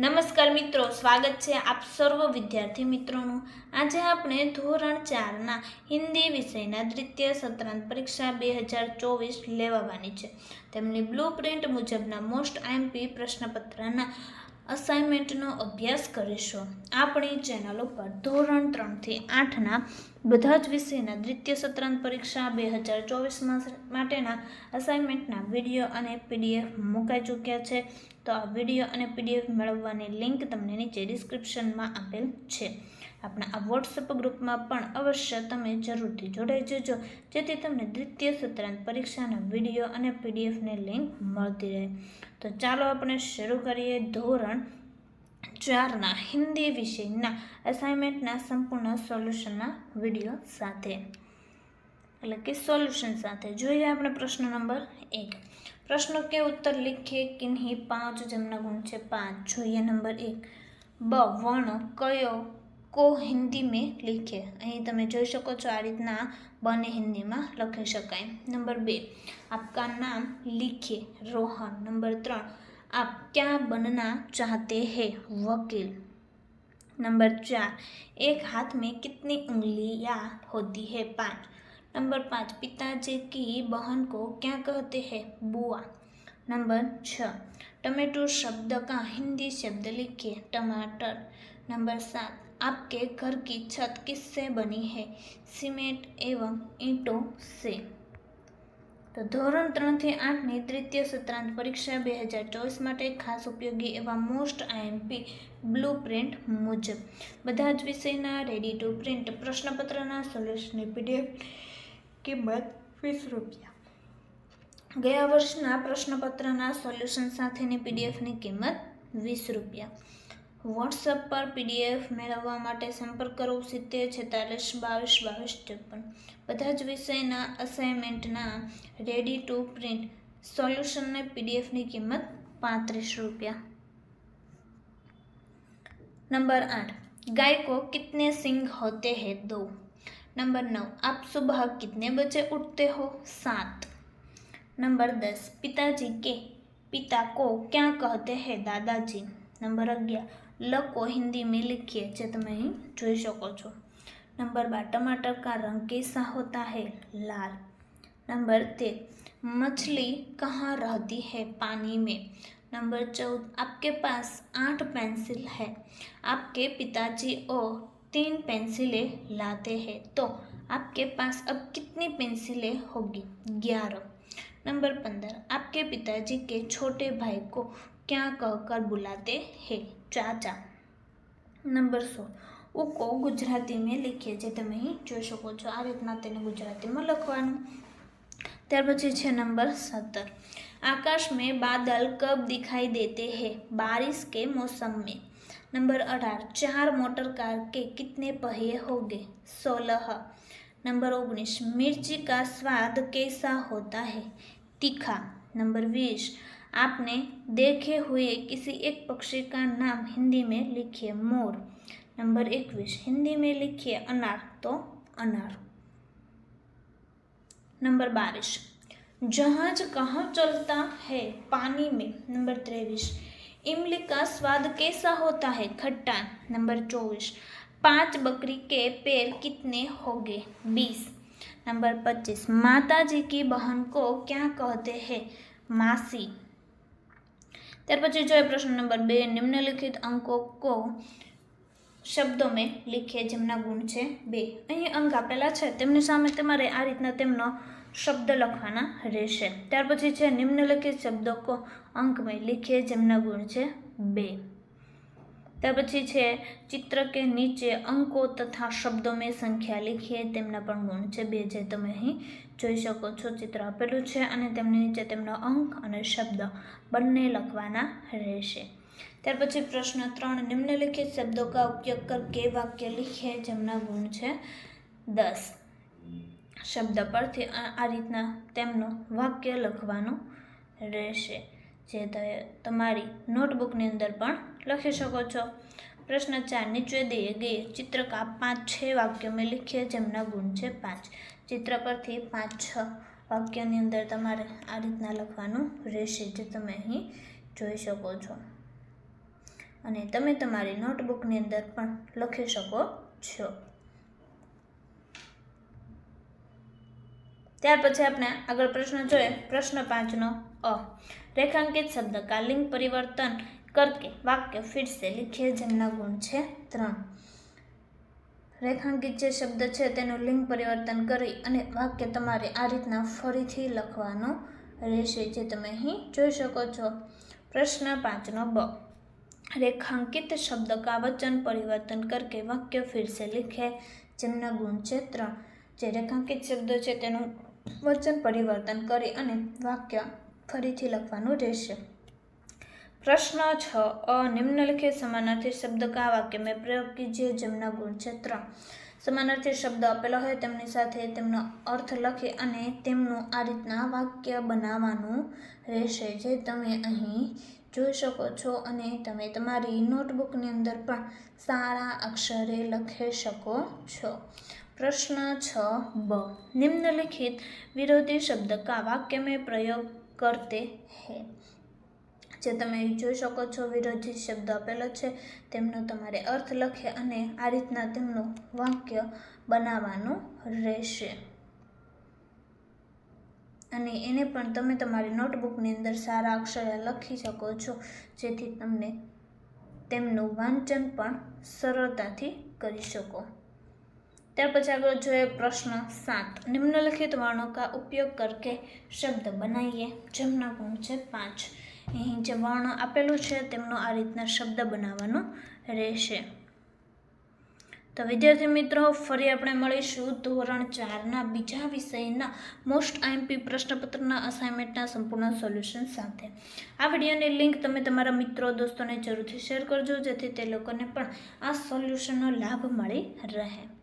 નમસ્કાર મિત્રો, સ્વાગત છે આપ સર્વ વિદ્યાર્થી મિત્રોનું. આજે આપણે ધોરણ ચારના હિન્દી વિષયના દ્વિતીય સત્રાંત પરીક્ષા બે હજાર ચોવીસ લેવાવાની છે. તેમની બ્લુ પ્રિન્ટ મુજબના મોસ્ટ આઈએમપી પ્રશ્નપત્રના અસાઇનમેન્ટનો અભ્યાસ કરીશું. આપણી ચેનલ ઉપર ધોરણ ત્રણથી આઠના બધા જ વિષયના દ્વિતીય સત્રાંત પરીક્ષા બે હજાર ચોવીસ માટેના અસાઇનમેન્ટના વીડિયો અને પીડીએફ મુકાઈ ચૂક્યા છે. તો આ વીડિયો અને પીડીએફ મેળવવાની લિંક તમને નીચે ડિસ્ક્રિપ્શનમાં આપેલ છે. આપણા આ વોટ્સઅપ ગ્રુપમાં પણ અવશ્ય તમે જરૂરથી જોડાઈ જજો, જેથી તમને દ્વિતીય સત્રાંત પરીક્ષાના વીડિયો અને પીડીએફની લિંક મળતી રહે. તો ચાલો આપણે શરૂ કરીએ ધોરણ ચારના હિન્દી વિષયના અસાઇનમેન્ટના સંપૂર્ણ સોલ્યુશનના વીડિયો સાથે. એટલે કે સોલ્યુશન સાથે જોઈએ આપણે પ્રશ્ન નંબર એક. પ્રશ્ન કે ઉત્તર લખીએ કિન્હી પાંચ જેમના ગુણ છે પાંચ. જોઈએ નંબર એક. બ, વર્ણ કયો को हिंदी में लिखे। अँ तब जी सको आ रीतना बने हिंदी में लखी शक नंबर बे, आपका नाम लिखे रोहन। नंबर त्र आप क्या बनना चाहते हैं, वकील? नंबर चार, एक हाथ में कितनी उंगलियाँ होती है? पाँच। नंबर पाँच, पिताजी की बहन को क्या कहते हैं, बुआ? नंबर छः टमेटो शब्द का हिंदी शब्द लिखिए टमाटर नंबर सात आपके घर की छत किससे बनी है सीमेंट एवं ईंटों से તો ધોરણ ત્રણથી આઠની તૃતીય સત્રાંત પરીક્ષા બે હજાર ચોવીસ માટે ખાસ ઉપયોગી એવા મોસ્ટ આઈએમપી બ્લુ પ્રિન્ટ મુજબ બધા જ વિષયના રેડી ટુ પ્રિન્ટ પ્રશ્નપત્રના સોલ્યુશનની પીડીએફ કિંમત વીસ રૂપિયા ગયા વર્ષના પ્રશ્નપત્રના સોલ્યુશન સાથેની પીડીએફની કિંમત વીસ રૂપિયા. વોટ્સઅપ પર પીડીએફ મેળવવા માટે સંપર્ક કરો સિત્તેર છેતાલીસ બાવીસ બાવીસ ત્રેપન બધા જ વિષયના અસાઇનમેન્ટના રેડી ટુ પ્રિન્ટ સોલ્યુશનને પીડીએફની કિંમત પાંત્રીસ રૂપિયા. નંબર આઠ. ગાય કો કિતને સિંગ હોતે હે દો? નંબર નવ. આપ સુબહ કિતને બજે ઉઠતે હો? સાત. नंबर दस पिताजी के पिता को क्या कहते हैं दादाजी नंबर अग्यारह ल को हिंदी में लिखिए જે તમે અહીં જોઈ શકો છો नंबर बार टमाटर का रंग कैसा होता है लाल नंबर तेरह मछली कहाँ रहती है पानी में नंबर चौदह आपके पास आठ पेंसिल है आपके पिताजी और तीन पेंसिलें लाते हैं तो आपके पास अब कितनी पेंसिलें होगी ग्यारह नंबर पंद्रह आपके पिताजी के छोटे भाई को क्या कहकर बुलाते हैं ચાચા નંબર સોળ ઉકો ગુજરાતીમાં લીખીએ જે તમે અહીં જોઈ શકો છો આ રીતના તેને ગુજરાતીમાં લખવાનું ત્યાર પછી છે નંબર સત્તર आकाश में बादल कब दिखाई देते हैं बारिश के मौसम में नंबर अठारह चार मोटर कार के कितने पहिए होंगे सोलह नंबर उन्नीस, मिर्ची का स्वाद कैसा होता है? तीखा। नंबर बीस, आपने देखे हुए किसी एक पक्षी का नाम हिंदी में लिखिए मोर। नंबर इक्कीस, हिंदी में लिखिए अनार तो अनार। नंबर बारिश, जहाज़ कहाँ चलता है पानी में? नंबर तेईस, इमली का स्वाद कैसा होता है? खट्टा। नंबर चौबीस पांच बकरी के पैर कितने होंगे बीस नंबर पच्चीस माता जी की बहन को क्या कहते हैं मासी ત્યાર પછી જોઈએ પ્રશ્ન નંબર બે નિમ્નલિખિત અંકો કો શબ્દો મેં લીખીએ જેમના ગુણ છે બે અહીં અંક આપેલા છે તેમની સામે તમારે આ રીતના તેમનો શબ્દ લખવાના રહેશે ત્યાર પછી છે નિમ્નલિખિત શબ્દો કો અંક મેં લીખીએ જેમના ગુણ છે બે ત્યાર પછી છે, ચિત્ર કે નીચે અંકો તથા શબ્દો મેં સંખ્યા લખીએ તેમના પણ ગુણ છે. બે જે તમે અહીં જોઈ શકો છો, ચિત્ર આપેલું છે અને તેમની નીચે તેમનો અંક અને શબ્દ બંને લખવાના રહેશે. ત્યાર પછી પ્રશ્ન ત્રણ, નિમ્નલિખિત શબ્દો કા ઉપયોગ કરકે વાક્ય લીખીએ જેમના ગુણ છે દસ. શબ્દ પરથી આ રીતના તેમનું વાક્ય લખવાનું રહેશે. જે તમારી નોટબુકની અંદર પણ લખી શકો છો. પ્રશ્ન ચાર, નીચે દઈએ ગઈ ચિત્ર પાંચ છ વાક્યોમાં લખીએ જેમના ગુણ છે પાંચ. ચિત્ર પરથી પાંચ છ વાક્યની અંદર તમારે આ રીતના લખવાનું રહેશે જે તમે અહીં જોઈ શકો છો. અને તમે તમારી નોટબુકની અંદર પણ લખી શકો છો. ત્યાર પછી આપણે આગળ પ્રશ્ન જોઈએ. પ્રશ્ન પાંચનો અ. રેખાંકિત શબ્દ કાલિંગ પરિવર્તન કરકે વાક્ય ફિર સે લીખીએ જેમના ગુણ છે ત્રણ. રેખાંકિત જે શબ્દ છે તેનું લિંગ પરિવર્તન કરી અને વાક્ય તમારે આ રીતના ફરીથી લખવાનું રહેશે જે તમે અહીં જોઈ શકો છો. પ્રશ્ન પાંચનો બ. રેખાંકિત શબ્દ કા વચન પરિવર્તન કરકે વાક્ય ફિર સે લિખે જેમના ગુણ છે ત્રણ. જે રેખાંકિત શબ્દ છે તેનું વચન પરિવર્તન કરી અને વાક્ય ફરીથી લખવાનું રહેશે. પ્રશ્ન છ. અ નિમ્નલિખિત સમાનાર્થી શબ્દ કા વાક્ય? મેં પ્રયોગ કીજીએ જેમના ગુણ છે ત્રણ. સમાનાર્થી શબ્દ આપેલો હોય તેમની સાથે તેમનો અર્થ લખી અને તેમનું આ રીતના વાક્ય બનાવવાનું રહેશે જે તમે અહીં જોઈ શકો છો અને તમે તમારી નોટબુકની અંદર પણ સારા અક્ષરે લખી શકો છો. પ્રશ્ન છ. બ. નિમ્નલિખિત વિરોધી શબ્દ કા વાક્ય મેં પ્રયોગ કરતે હૈ? જે તમે જોઈ શકો છો, વિરોધી શબ્દ આપેલો છે. તેમનો તમારે અર્થ લખે અને આ રીતના તેમનું વાક્ય બનાવવાનું રહેશે. અને એને પણ તમે તમારી નોટબુકની અંદર સારા અક્ષરે લખી શકો છો, જેથી તમને તેમનું વાંચન પણ સરળતાથી કરી શકો. ત્યાર પછી આગળ જોઈએ પ્રશ્ન સાત. નિમ્નલિખિત વર્ણો કા ઉપયોગ કરકે શબ્દ બનાવીએ. જેમના ગુણ છે પાંચ. અહીં જે વર્ણ આપેલું છે, તેમનો આ રીતના શબ્દ બનાવવાનો રહેશે. તો વિદ્યાર્થી મિત્રો, ફરી આપણે મળીશું ધોરણ ચારના બીજા વિષયના મોસ્ટ આઈએમપી પ્રશ્નપત્રના અસાઇનમેન્ટના સંપૂર્ણ સોલ્યુશન સાથે. આ વિડીયોની લિંક તમે તમારા મિત્રો, દોસ્તોને જરૂરથી શેર કરજો, જેથી તે લોકોને પણ આ સોલ્યુશનનો લાભ મળી રહે.